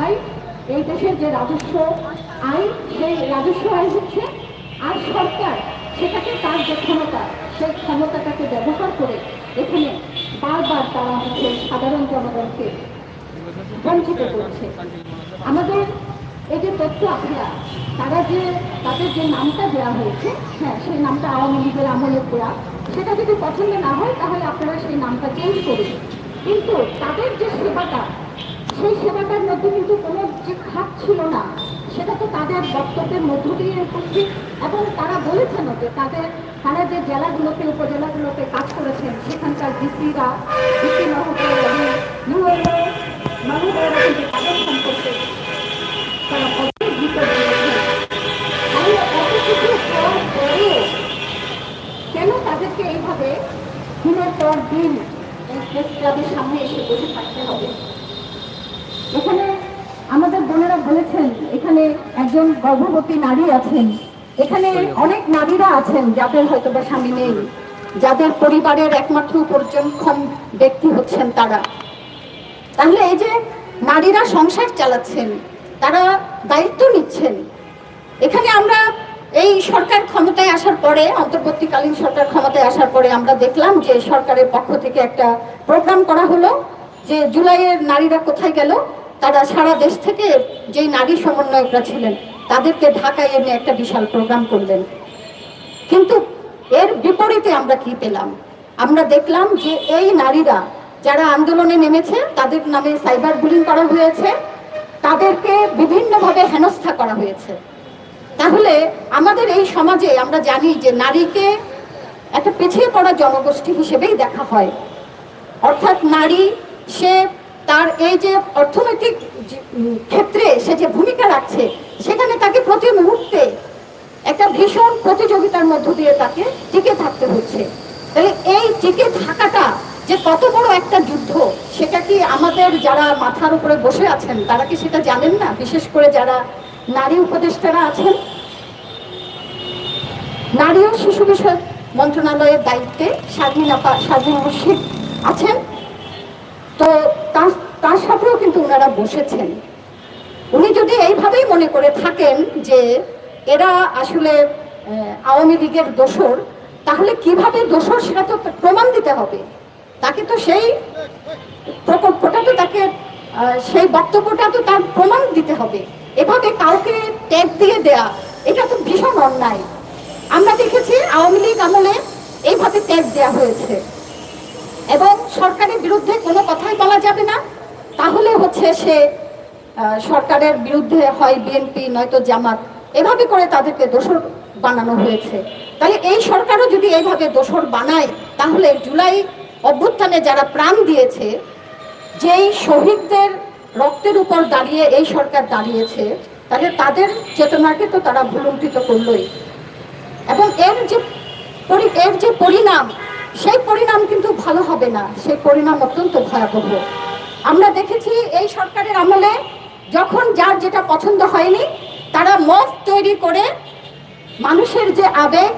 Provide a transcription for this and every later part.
টাকায় এই দেশের যে রাজস্ব আইন, সেই রাজস্ব আইন হচ্ছে আর সরকার সেটাকে তার যে ক্ষমতা, সেই ক্ষমতাটাকে ব্যবহার করে এখানে বারবার তারা হচ্ছে সাধারণ জনগণকে বঞ্চিত করছে। আমাদের এই যে তথ্য আখড়া তারা যে, তাদের যে নামটা দেওয়া হয়েছে হ্যাঁ সেই নামটা আওয়ামী লীগের আমলে দেওয়া সেটা যদি পছন্দ না হয়, তাহলে আপনারা সেই নামটা চেঞ্জ করুন। কিন্তু তাদের যে সেবাটা সেই সেবাটার মধ্যে কিন্তু কোনো যে খাত ছিল না, সেটা তো তাদের বক্তব্যের মধ্য দিয়ে উপস্থিত। এবং তারা বলেছেন যে তাদের তারা যে জেলাগুলোতে, উপজেলাগুলোতে কাজ করেছেন, সেখানকার ডিসিরা ডিসি পরেও কেন তাদেরকে এইভাবে দিনের পর দিন সামনে এসে বসে থাকতে হবে? এখানে আমাদের বোনেরা বলেছেন, এখানে একজন গর্ভবতী নারী আছেন। এখানে অনেক নারীরা আছেন, যাদের হয়তো বা স্বামী নেই। যাদের পরিবারের একমাত্র উপার্জনক্ষম ব্যক্তি হচ্ছেন তারা। তাহলে এই যে নারীরা সংসার চালাচ্ছেন, তারা দায়িত্ব নিচ্ছেন। এখানে আমরা এই সরকার ক্ষমতায় আসার পরে, অন্তর্বর্তীকালীন সরকার ক্ষমতায় আসার পরে আমরা দেখলাম যে সরকারের পক্ষ থেকে একটা প্রোগ্রাম করা হলো যে জুলাইয়ের নারীরা কোথায় গেল তারা সারা দেশ থেকে যেই নারী সমন্বয়করা ছিলেন, তাদেরকে ঢাকায় এনে একটা বিশাল প্রোগ্রাম করলেন। কিন্তু এর বিপরীতে আমরা কি পেলাম? আমরা দেখলাম যে এই নারীরা যারা আন্দোলনে নেমেছে, তাদের নামে সাইবার বুলিং করা হয়েছে, তাদেরকে বিভিন্নভাবে হেনস্থা করা হয়েছে। তাহলে আমাদের এই সমাজে আমরা জানি যে নারীকে একটা পিছিয়ে পড়া জনগোষ্ঠী হিসেবেই দেখা হয়। অর্থাৎ নারী সে তার এই যে অর্থনৈতিক ক্ষেত্রে সে যে ভূমিকা রাখছে, সেখানে তাকে প্রতি মুহূর্তে একটা ভীষণ প্রতিযোগিতার মধ্য দিয়ে তাকে টিকে থাকতে হচ্ছে। তাহলে এই টিকে থাকাটা যে কত বড় একটা যুদ্ধ, সেটা কি আমাদের যারা মাথার উপরে বসে আছেন, তারা কি সেটা জানেন না? বিশেষ করে যারা নারী উপদেষ্টারা আছেন? নারী ও শিশু বিষয়ক মন্ত্রণালয়ের দায়িত্বে স্বাধীন আপা স্বাধীন মুর্শিদ আছেন। তো তার তার সাথেও কিন্তু ওনারা বসেছেন। উনি যদি এইভাবেই মনে করে থাকেন যে এরা আসলে আওয়ামী লীগের দোসর তাহলে কীভাবে দোসর সেটা তো প্রমাণ দিতে হবে। তাকে তো সেই প্রকল্পটা তো তাকে সেই বক্তব্যটা তো তার প্রমাণ দিতে হবে। এভাবে কাউকে ট্যাগ দিয়ে দেয়া, এটা তো ভীষণ অন্যায়। আমরা দেখেছি আওয়ামী লীগ আমলে এইভাবে ট্যাগ দেওয়া হয়েছে। এবং সরকারের বিরুদ্ধে কোনো কথাই বলা যাবে না। তাহলে হচ্ছে সে সরকারের বিরুদ্ধে হয় বিএনপি নয়তো জামাত। এভাবে করে তাদেরকে দোষর বানানো হয়েছে। তাহলে এই সরকারও যদি এইভাবে দোষর বানায়, তাহলে জুলাই অভ্যুত্থানে যারা প্রাণ দিয়েছে, যেই শহীদদের রক্তের উপর দাঁড়িয়ে এই সরকার দাঁড়িয়েছে, তাহলে তাদের চেতনাকে তো তারা ভুলুণ্ঠিত করলই। এবং এর যে এর যে পরিণাম সেই পরিণাম কিন্তু ভালো হবে না। সেই পরিণাম অত্যন্ত ভয়াবহ। আমরা দেখেছি এই সরকারের আমলে যখন যার যেটা পছন্দ হয়নি, তারা মত তৈরি করে মানুষের যে আবেগ,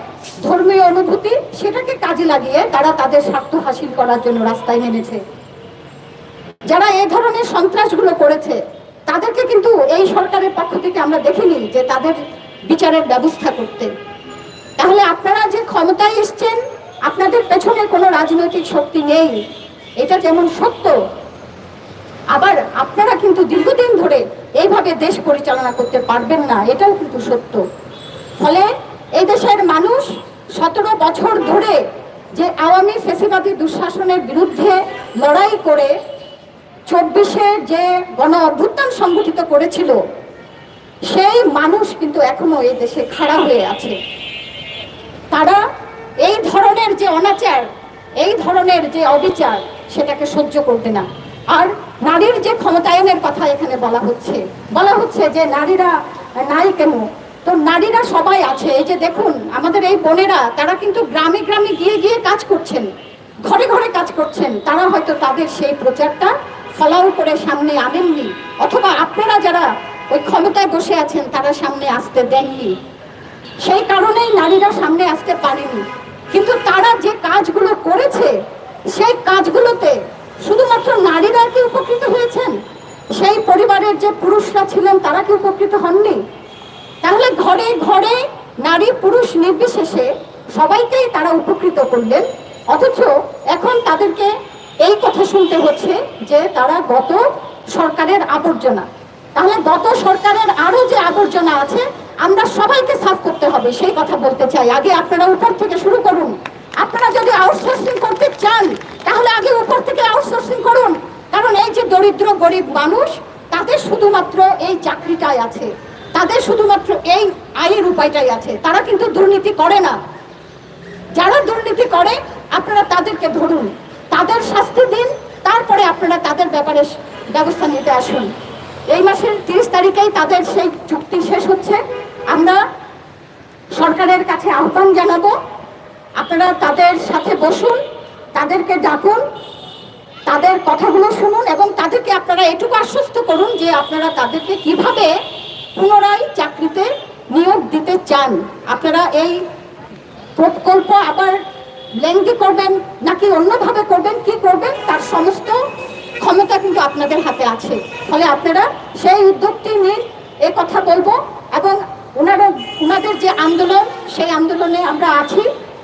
ধর্মীয় অনুভূতি, সেটাকে কাজে লাগিয়ে তারা তাদের স্বার্থ হাসিল করার জন্য রাস্তায় নেমেছে। যারা এই ধরনের সন্ত্রাসগুলো করেছে, তাদেরকে কিন্তু এই সরকারের পক্ষ থেকে আমরা দেখিনি যে তাদের বিচারের ব্যবস্থা করতে। তাহলে আপনারা যে ক্ষমতায় এসছেন আপনাদের পেছনে কোনো রাজনৈতিক শক্তি নেই। এটা যেমন সত্য, আবার আপনারা কিন্তু দীর্ঘদিন ধরে এইভাবে দেশ পরিচালনা করতে পারবেন না, এটাও কিন্তু সত্য। ফলে এই দেশের মানুষ সতেরো বছর ধরে যে আওয়ামী ফেসিবাদী দুঃশাসনের বিরুদ্ধে লড়াই করে চব্বিশে যে গণ অভ্যুত্থান সংগঠিত করেছিল, সেই মানুষ কিন্তু এখনও এই দেশে খাড়া হয়ে আছে। তারা এই ধরনের যে অনাচার, এই ধরনের যে অবিচার, সেটাকে সহ্য করবে না। আর নারীর যে ক্ষমতায়নের কথা এখানে বলা হচ্ছে বলা হচ্ছে যে নারীরা নাই কেন? তো নারীরা সবাই আছে। এই যে দেখুন, আমাদের এই বোনেরা, তারা কিন্তু গ্রামে গ্রামে গিয়ে গিয়ে কাজ করছেন, ঘরে ঘরে কাজ করছেন। তারা হয়তো তাদের সেই প্রচারটা ফলাও করে সামনে আনেননি। অথবা আপনারা যারা ওই ক্ষমতায় বসে আছেন, তারা সামনে আসতে দেননি। সেই কারণেই নারীরা সামনে আসতে পারেনি। কিন্তু তারা যে কাজগুলো করেছে, সেই কাজগুলোতে শুধুমাত্র নারীরা কি উপকৃত হয়েছেন? সেই পরিবারের যে পুরুষরা ছিলেন, তারা কি উপকৃত হননি? তাহলে ঘরে ঘরে নারী পুরুষ নির্বিশেষে সবাইকেই তারা উপকৃত করলেন, অথচ এখন তাদেরকে এই কথা শুনতে হচ্ছে যে তারা গত সরকারের আবর্জনা। তাহলে গত সরকারের আরও যে আবর্জনা আছে আমরা সবাইকে সাফ করতে হবে, সেই কথা বলতে চাই। আগে আপনারা উপর থেকে শুরু করুন। আপনারা যদি আউটসোর্সিং করতে চান, তাহলে আগে উপর থেকে আউটসোর্সিং করুন। কারণ এই যে দরিদ্র, গরিব মানুষ, তাদের শুধুমাত্র এই চাকরিটাই আছে। তাদের শুধুমাত্র এই আয়ের উপায়টাই আছে। তারা কিন্তু দুর্নীতি করে না। যারা দুর্নীতি করে, আপনারা তাদেরকে ধরুন। তাদের শাস্তি দিন, তারপরে আপনারা তাদের ব্যাপারে ব্যবস্থা নিতে আসুন। এই মাসের তিরিশ তারিখেই তাদের সেই চুক্তি শেষ হচ্ছে। আমরা সরকারের কাছে আহ্বান জানাব, আপনারা তাদের সাথে বসুন, তাদেরকে ডাকুন, তাদের কথাগুলো শুনুন এবং তাদেরকে আপনারা এটুকু আশ্বস্ত করুন যে আপনারা তাদেরকে কীভাবে পুনরায় চাকরিতে নিয়োগ দিতে চান। আপনারা এই প্রকল্প আবার লেঙ্গি করবেন নাকি অন্যভাবে করবেন, কি করবেন, তার সমস্ত ক্ষমতা কিন্তু আপনাদের হাতে আছে। ফলে আপনারা সেই উদ্যোগটি নিন এ কথা বলব এবং ওনারা ওনাদের যে আন্দোলন, সেই আন্দোলনে আমরা আছি।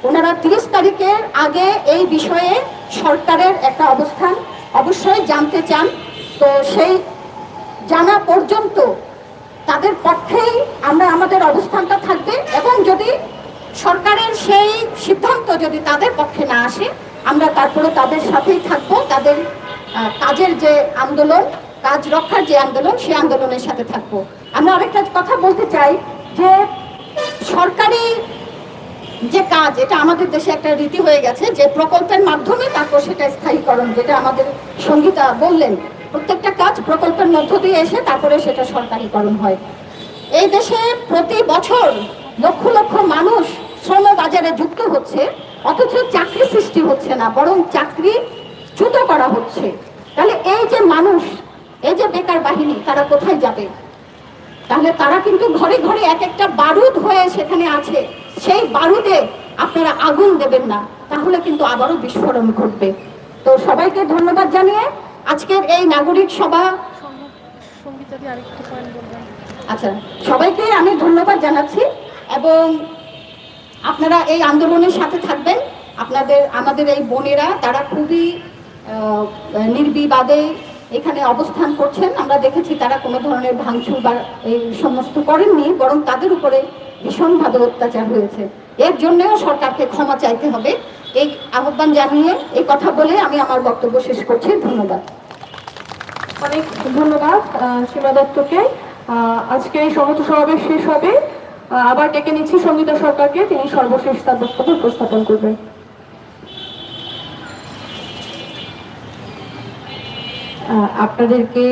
ওনারা তিরিশ তারিখের আগে এই বিষয়ে সরকারের একটা অবস্থান অবশ্যই জানতে চান। তো সেই জানা পর্যন্ত তাদের পক্ষেই আমরা, আমাদের অবস্থানটা থাকবে এবং যদি সরকারের সেই সিদ্ধান্ত যদি তাদের পক্ষে না আসে, আমরা তারপরে তাদের সাথেই থাকব, তাদের কাজের যে আন্দোলন, কাজ রক্ষার যে আন্দোলন সেই আন্দোলনের সাথে থাকব। আমরা আরেকটা কথা বলতে চাই যে সরকারি যে কাজ, এটা আমাদের দেশে একটা রীতি হয়ে গেছে যে প্রকল্পের মাধ্যমে তারপর সেটা স্থায়ীকরণ, যেটা আমাদের সঙ্গীতা বললেন। প্রত্যেকটা কাজ প্রকল্পের মধ্য দিয়ে এসে তারপরে সেটা সরকারিকরণ হয়। এই দেশে প্রতি বছর লক্ষ লক্ষ মানুষ শ্রম বাজারে যুক্ত হচ্ছে, অথচ চাকরি সৃষ্টি হচ্ছে না, বরং চাকরি চ্যুত করা হচ্ছে। তাহলে এই যে মানুষ, এই যে বেকার বাহিনী, তারা কোথায় যাবে? তাহলে তারা কিন্তু ঘরে ঘরে এক একটা বারুদ হয়ে সেখানে আছে। সেই বারুদে আপনারা আগুন দেবেন না। তাহলে কিন্তু আবারও বিস্ফোরণ ঘটবে। তো সবাইকে ধন্যবাদ জানিয়ে আজকের এই নাগরিক সভা আচ্ছা সবাইকে আমি ধন্যবাদ জানাচ্ছি এবং আপনারা এই আন্দোলনের সাথে থাকবেন। আপনাদের, আমাদের এই বোনেরা, তারা খুবই নির্বিবাদে এখানে অবস্থান করছেন। আমরা দেখেছি তারা কোনো ধরনের ভাঙচুর বা এই সমস্ত করেননি, বরং তাদের উপরে ভীষণভাবে অত্যাচার হয়েছে। এর জন্যও সরকারকে ক্ষমা চাইতে হবে। এই আহ্বান জানিয়ে এই কথা বলে আমি আমার বক্তব্য শেষ করছি। ধন্যবাদ। অনেক ধন্যবাদ সীমা দত্তকে। আজকে এই সমস্ত সমাবেশ শেষ হবে। আবার ডেকে নিচ্ছি সঙ্গীতা সরকারকে, তিনি সর্বশেষ তার বক্তব্য উপস্থাপন করবেন। আপনাদেরকে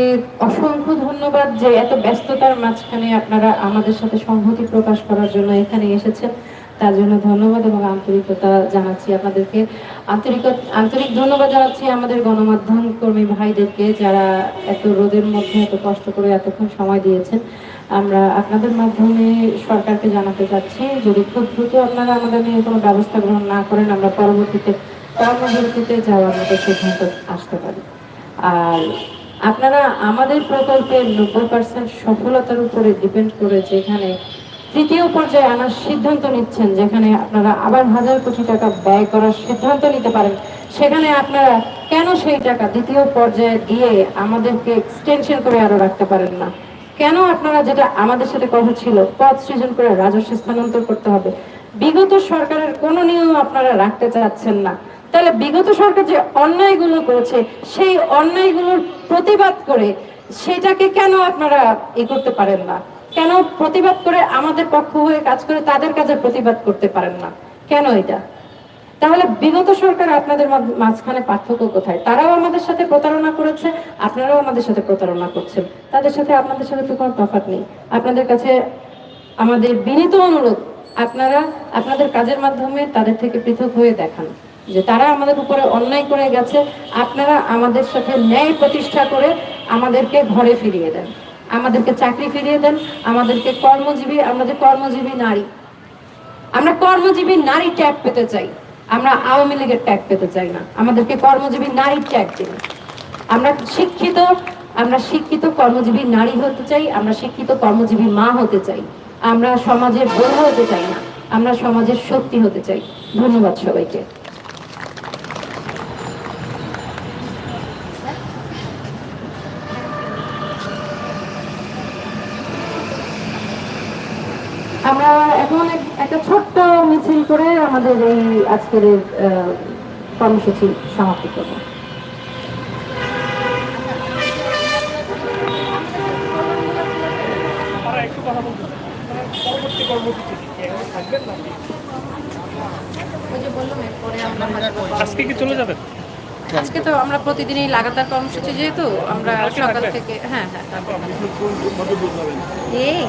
অসংখ্য ধন্যবাদ যে এত ব্যস্ততার মাঝখানে আপনারা আমাদের সাথে সংহতি প্রকাশ করার জন্য এখানে এসেছেন। তার জন্য ধন্যবাদ এবং আন্তরিকতা জানাচ্ছি আপনাদেরকে। আন্তরিক আন্তরিক ধন্যবাদ জানাচ্ছি আমাদের গণমাধ্যম কর্মী ভাইদেরকে যারা এত রোদের মধ্যে, এত কষ্ট করে এতক্ষণ সময় দিয়েছেন। আমরা আপনাদের মাধ্যমে সরকারকে জানাতে চাচ্ছি, যদি খুব দ্রুত আপনারা আমাদের নিয়ে কোনো ব্যবস্থা গ্রহণ না করেন, আমরা পরবর্তীতে কর্মবিরতিতে যাওয়ার মতো সিদ্ধান্ত আসতে পারি। আর আপনারা আমাদের প্রকল্পের নব্বই পার্সেন্ট সফলতার উপরে ডিপেন্ড করে যেখানে তৃতীয় পর্যায়ে আনার সিদ্ধান্ত নিচ্ছেন, যেখানে আপনারা আবার হাজার কোটি টাকা ব্যয় করার সিদ্ধান্ত নিতে পারেন, সেখানে আপনারা কেন সেই টাকা দ্বিতীয় পর্যায়ে দিয়ে আমাদেরকে এক্সটেনশন করে আরও রাখতে পারেন না? কেন আপনারা যেটা আমাদের সাথে কথা ছিল পদ সৃজন করে রাজস্ব স্থানান্তর করতে হবে? বিগত সরকারের কোনো নিয়ম আপনারা রাখতে চাচ্ছেন না। তাহলে বিগত সরকার যে অন্যায়গুলো করেছে, সেই অন্যায়গুলোর প্রতিবাদ করে সেটাকে কেন আপনারা ই করতে পারেন না? কেন প্রতিবাদ করে আমাদের পক্ষ হয়ে কাজ করে তাদের কাজে প্রতিবাদ করতে পারেন না? কেন এটা? তাহলে বিগত সরকার আপনাদের মাঝখানে পার্থক্য কোথায়? তারাও আমাদের সাথে প্রতারণা করেছে, আপনারাও আমাদের সাথে প্রতারণা করছেন। তাদের সাথে আপনাদের সাথে তো কোনো তফাৎ নেই। আপনাদের কাছে আমাদের বিনীত অনুরোধ, আপনারা আপনাদের কাজের মাধ্যমে তাদের থেকে পৃথক হয়ে দেখান। যে তারা আমাদের উপরে অন্যায় করে গেছে, আপনারা আমাদের সাথে ন্যায় প্রতিষ্ঠা করে আমাদেরকে ঘরে ফিরিয়ে দেন। আমাদেরকে চাকরি ফিরিয়ে দেন, আমাদেরকে কর্মজীবী, আমরা যে কর্মজীবী নারী, আমরা কর্মজীবী নারী ট্যাগ পেতে চাই, আমরা আওয়ামী লীগের ট্যাগ পেতে চাই না, আমাদেরকে কর্মজীবী নারী ট্যাগ দিন। আমরা শিক্ষিত আমরা শিক্ষিত কর্মজীবী নারী হতে চাই, আমরা শিক্ষিত কর্মজীবী মা হতে চাই, আমরা সমাজের বউ হতে চাই না, আমরা সমাজের শক্তি হতে চাই। ধন্যবাদ সবাইকে। আমরা এখন একটা ছোট্ট মিছিল করে আমাদের এই আজকের আহ, কর্মসূচি সমাপ্তি করব। আজকে কি চলে যাবেন? আজকে তো আমরা প্রতিদিনই লাগাতার কর্মসূচি যেহেতু আমরা সকাল থেকে হ্যাঁ হ্যাঁ এই-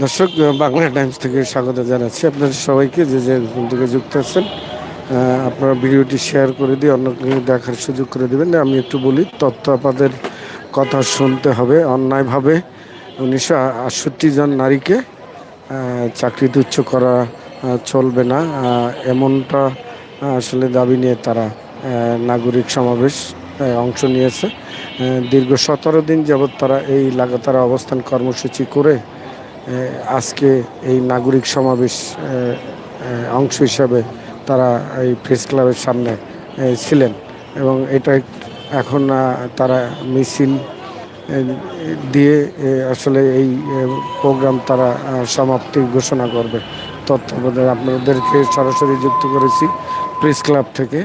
দর্শক বাংলা টাইমস থেকে স্বাগত জানাচ্ছি আপনাদের সবাইকে। যে যে থেকে যুক্ত আছেন আপনারা ভিডিওটি শেয়ার করে দিয়ে অন্যকে দেখার সুযোগ করে দেবেন। আমি একটু বলি, তথ্য আপনাদের কথা শুনতে হবে। অন্যায়ভাবে উনিশশো আটষট্টি জন নারীকে চাকরি তুচ্ছ করা চলবে না। এমনটা আসলে দাবি নিয়ে তারা নাগরিক সমাবেশ অংশ নিয়েছে। দীর্ঘ সতেরো দিন যাবৎ তারা এই লাগাতার অবস্থান কর্মসূচি করে আজকে এই নাগরিক সমাবেশ অংশ হিসাবে তারা এই প্রেস ক্লাবের সামনে ছিলেন। এবং এটা এখন তারা মিছিল দিয়ে আসলে এই প্রোগ্রাম তারা সমাপ্তি ঘোষণা করবে। তথ্য আপনাদেরকে সরাসরি যুক্ত করেছি প্রেস ক্লাব থেকে।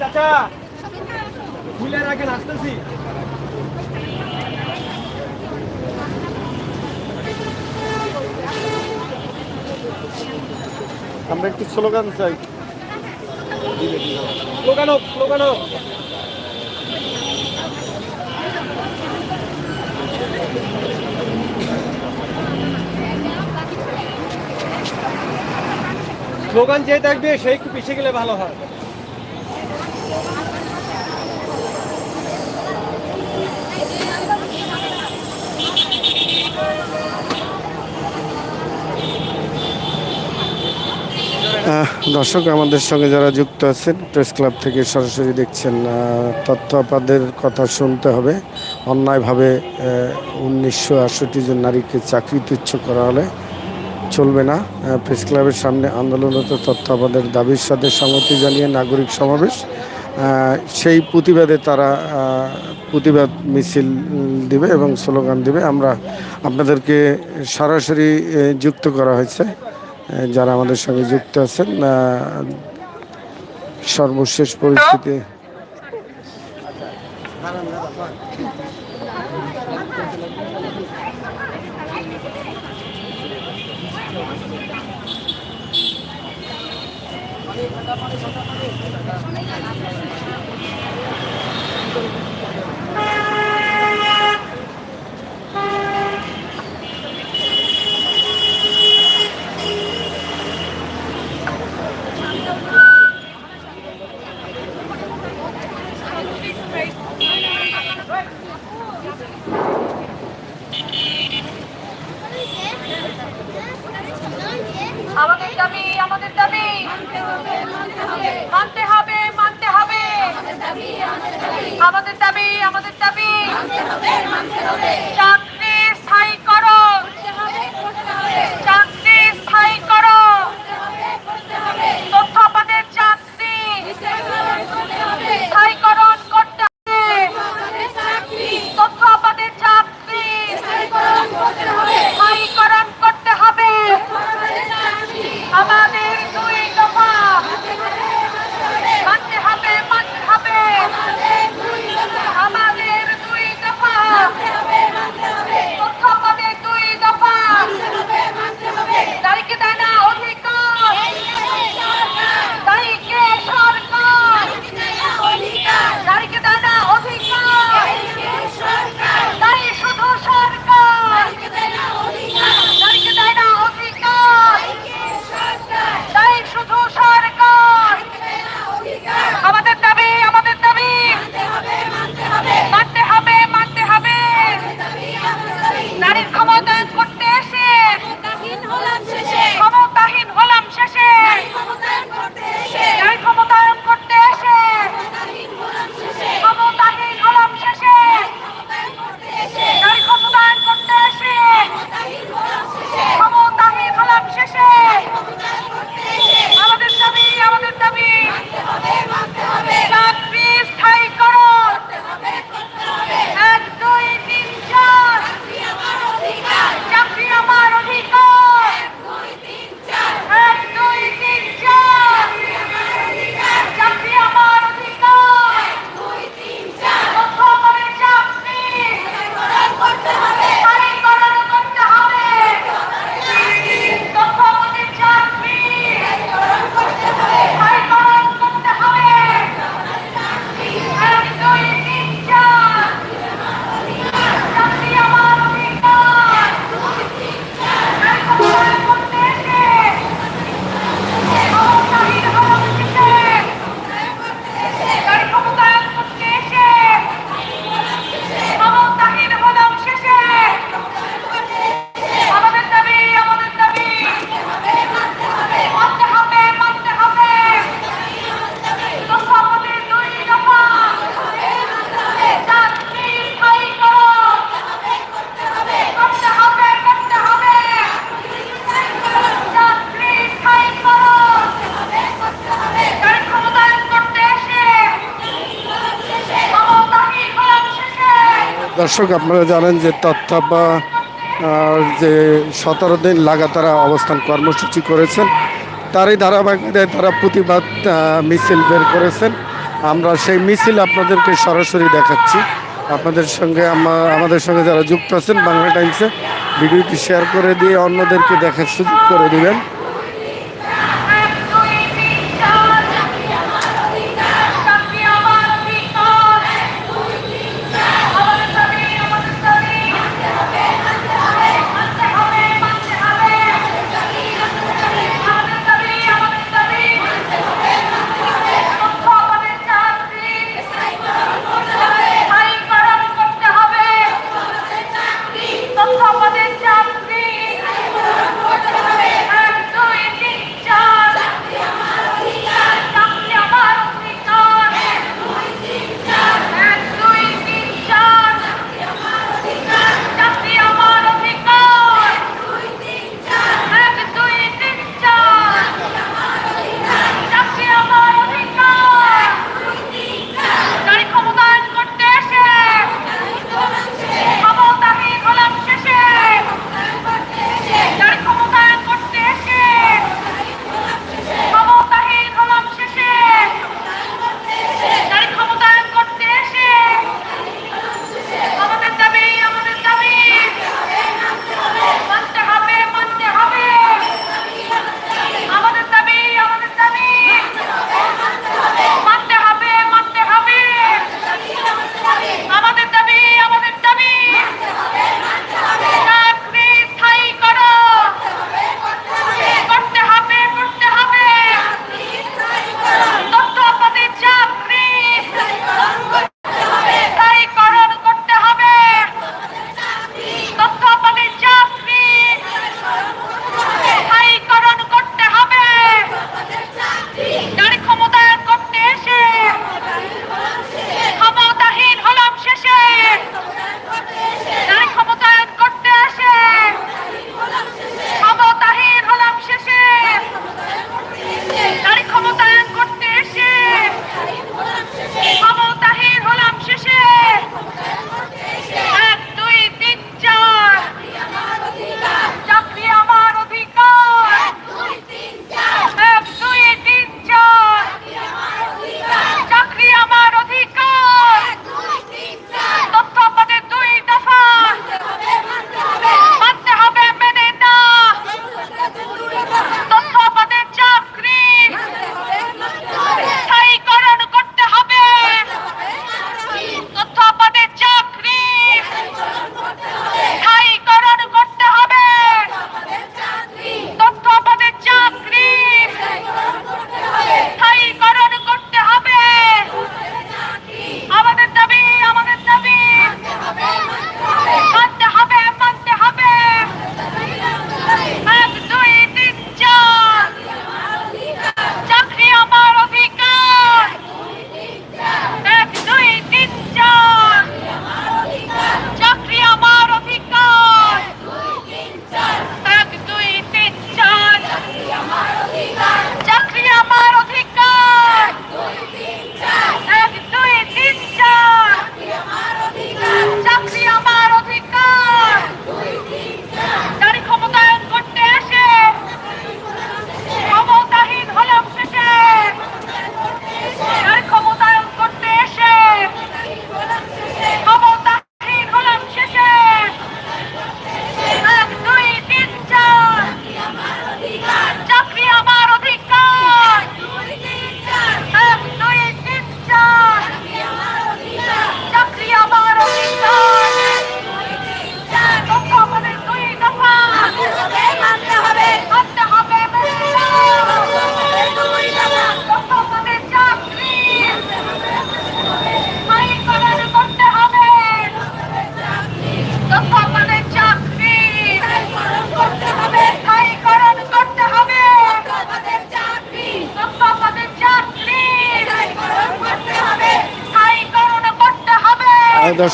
চাচা। খুলে রাখেন আসতেছি। আমরা একটু স্লোগান চাই। স্লোগান হোক স্লোগান হোক। স্লোগান যে দেখবে সেই একটু পিছিয়ে গেলে ভালো হয়। দর্শক, আমাদের সঙ্গে যারা যুক্ত আছেন, প্রেস ক্লাব থেকে সরাসরি দেখছেন তথ্য আপনাদের কথা শুনতে হবে। অন্যায়ভাবে উনিশশো আটষট্টি জন নারীকে চাকরি তুচ্ছ করা হলে চলবে না। প্রেস ক্লাবের সামনে আন্দোলনরত তথ্য আপনাদের দাবির সাথে সংহতি জানিয়ে নাগরিক সমাবেশ। সেই প্রতিবাদে তারা প্রতিবাদ মিছিল দিবে এবং স্লোগান দিবে। আমরা আপনাদেরকে সরাসরি যুক্ত করা হয়েছে। যারা আমাদের সঙ্গে যুক্ত আছেন সর্বশেষ পরিস্থিতি দর্শক, আপনারা জানেন যে তত্ত্বাবা যে সতেরো দিন লাগাতার অবস্থান কর্মসূচি করেছেন, তারই ধারাবাহিকতায় তারা প্রতিবাদ মিছিল বের করেছেন। আমরা সেই মিছিল আপনাদেরকে সরাসরি দেখাচ্ছি। আপনাদের সঙ্গে আমাদের সঙ্গে যারা যুক্ত আছেন বাংলা টাইমসে, ভিডিওটি শেয়ার করে দিয়ে অন্যদেরকে দেখার সুযোগ করে দেবেন।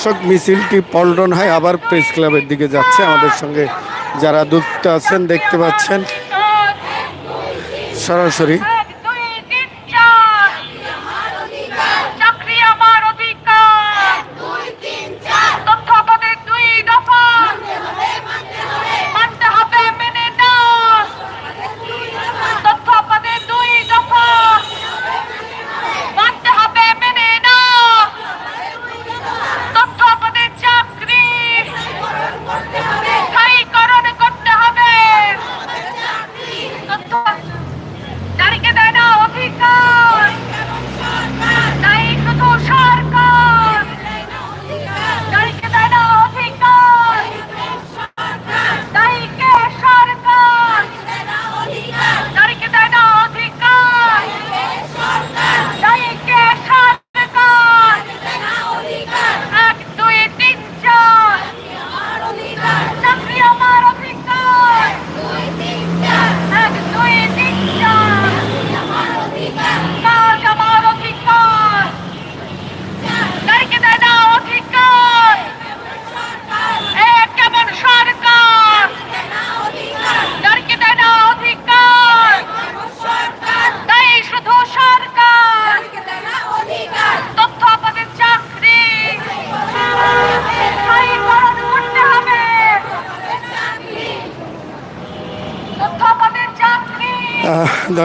দর্শক, মিছিলটি পল্টন হয় আবার প্রেস ক্লাবের দিকে যাচ্ছে। আমাদের সঙ্গে যারা যুক্ত আছেন, দেখতে পাচ্ছেন। সরাসরি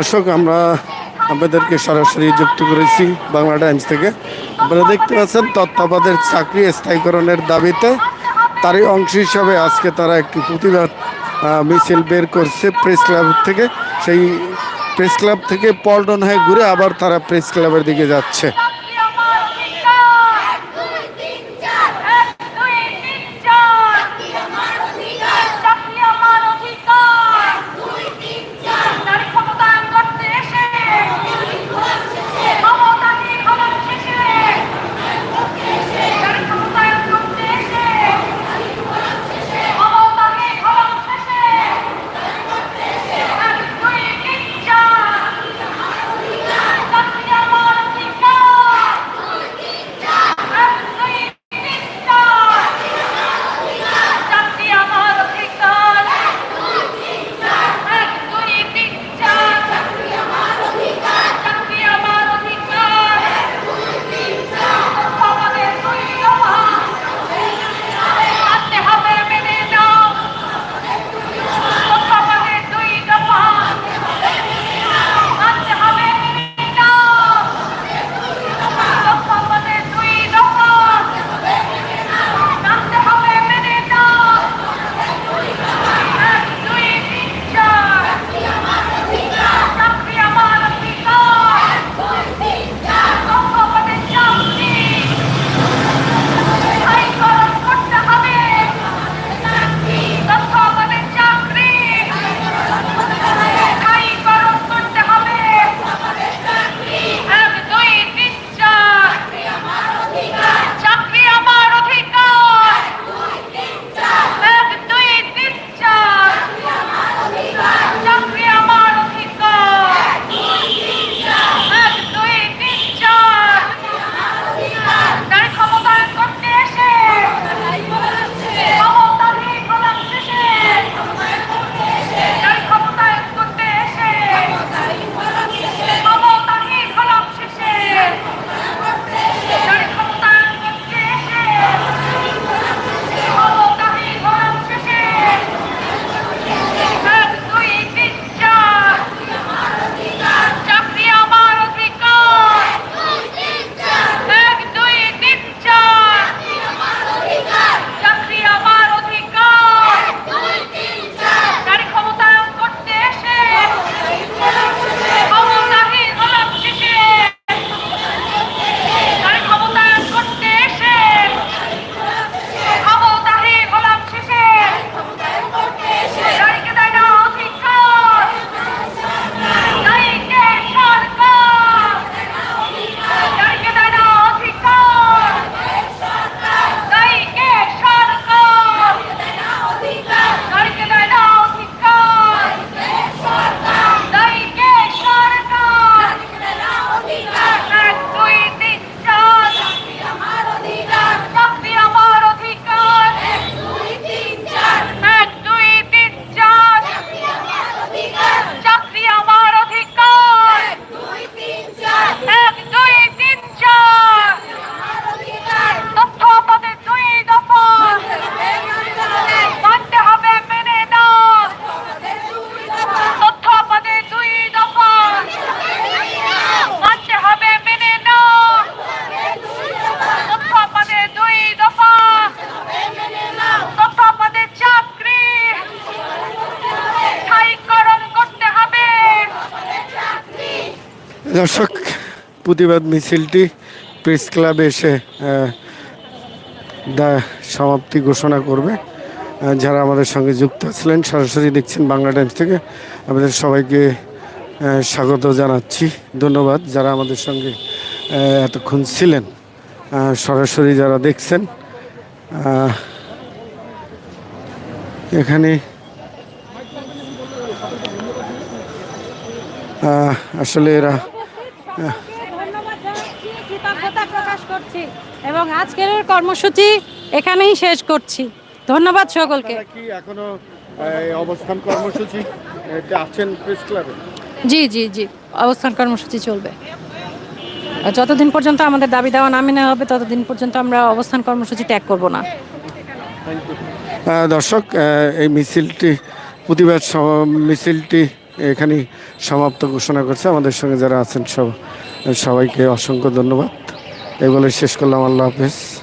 দর্শক, আমরা আপনাদেরকে সরাসরি যুক্ত করেছি বাংলা টাইমস থেকে। আপনারা দেখতে পাচ্ছেন তত্ত্বাবাদের চাকরি স্থায়ীকরণের দাবিতে তারই অংশ হিসাবে আজকে তারা একটি প্রতিবাদ মিছিল বের করছে প্রেস ক্লাব থেকে। সেই প্রেস ক্লাব থেকে পল্টন হয়ে ঘুরে আবার তারা প্রেস ক্লাবের দিকে যাচ্ছে। প্রতিবাদ মিছিলটি প্রেস ক্লাবে এসে সমাপ্তি ঘোষণা করবে। যারা আমাদের সঙ্গে যুক্ত ছিলেন সরাসরি দেখছেন বাংলা টাইমস থেকে, আমাদের সবাইকে স্বাগত জানাচ্ছি। ধন্যবাদ যারা আমাদের সঙ্গে এতক্ষণ ছিলেন। সরাসরি যারা দেখছেন এখানে আসলে এরা ধন্যবাদ জানাচ্ছি কৃতজ্ঞতা প্রকাশ করছি এবং আজকের কর্মসূচি এখানেই শেষ করছি। ধন্যবাদ সকলকে। কি এখনও অবস্থান কর্মসূচি আছেন প্রেস ক্লাবে? জি জি জি অবস্থান কর্মসূচি চলবে। আর যতদিন পর্যন্ত আমাদের দাবি দেওয়া না মেনে হবে ততদিন পর্যন্ত আমরা অবস্থান কর্মসূচি ত্যাগ করব না। দর্শক এই মিছিলটি প্রতিবাদ মিছিলটি এখানেই সমাপ্ত ঘোষণা করছে। আমাদের সঙ্গে যারা আছেন সব সবাইকে অসংখ্য ধন্যবাদ। এই বলে শেষ করলাম আল্লাহ হাফেজ।